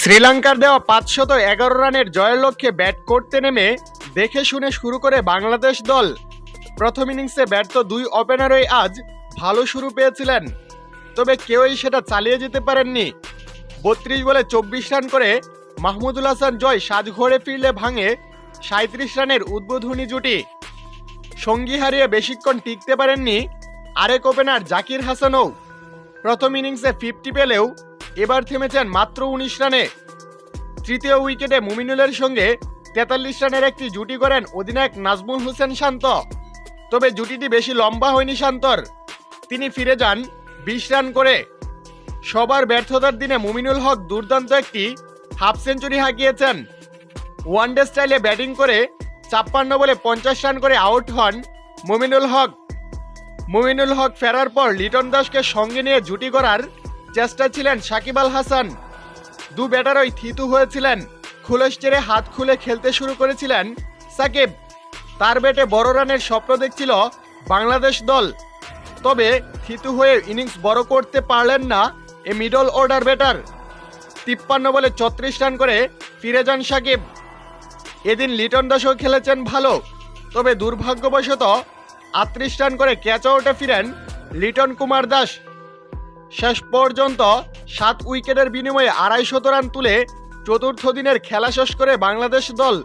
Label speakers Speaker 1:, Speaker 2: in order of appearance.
Speaker 1: শ্রীলঙ্কার দেওয়া পাঁচশত এগারো রানের জয়ের লক্ষ্যে ব্যাট করতে নেমে দেখে শুনে শুরু করে বাংলাদেশ দল। প্রথম ইনিংসে ব্যর্থ দুই ওপেনারই আজ ভালো শুরু পেয়েছিলেন। তবে কেউই সেটা চালিয়ে যেতে পারেননি। বত্রিশ বলে চব্বিশ রান করে মাহমুদুল হাসান জয় সাজঘরে ফিরলে ভাঙে সাঁত্রিশ রানের উদ্বোধনী জুটি। সঙ্গী হারিয়ে বেশিক্ষণ টিকতে পারেননি আরেক ওপেনার জাকির হাসানও। প্রথম ইনিংসে ফিফটি পেলেও এবার থেমেছেন মাত্র উনিশ রানে। তৃতীয় উইকেটে মুমিনুলের সঙ্গে তেতাল্লিশ রানের একটি জুটি করেন অধিনায়ক নাজমুল হোসেন শান্ত। তবে জুটিটি বেশি লম্বা হয়নি শান্তর। তিনি ফিরে যান বিশ রান করে। সবার ব্যর্থতার দিনে মুমিনুল হক দুর্দান্ত একটি হাফ সেঞ্চুরি হাঁকিয়েছেন। ওয়ানডে স্টাইলে ব্যাটিং করে ছাপ্পান্ন বলে পঞ্চাশ রান করে আউট হন মুমিনুল হক। মুমিনুল হক ফেরার পর লিটন দাসকে সঙ্গে নিয়ে জুটি করার চেষ্টা ছিলেন সাকিব আল হাসান। দু ব্যাটারই থিতু হয়েছিলেন খুলস চেড়ে হাত খুলে খেলতে শুরু করেছিলেন সাকিব। তার ব্যাটে বড় রানের স্বপ্ন দেখছিল বাংলাদেশ দল। তবে থিতু হয়ে ইনিংস বড় করতে পারলেন না এ মিডল অর্ডার ব্যাটার। তিপ্পান্ন বলে ছত্রিশ রান করে ফিরে যান সাকিব। এদিন লিটন দাসও খেলেছেন ভালো, তবে দুর্ভাগ্যবশত আটত্রিশ রান করে ক্যাচ আউটে ফিরেন লিটন কুমার দাস। শেষ পর্যন্ত সাত উইকেটের বিনিময়ে আড়াইশত রান তুলে চতুর্থ দিনের খেলা শেষ করে বাংলাদেশ দল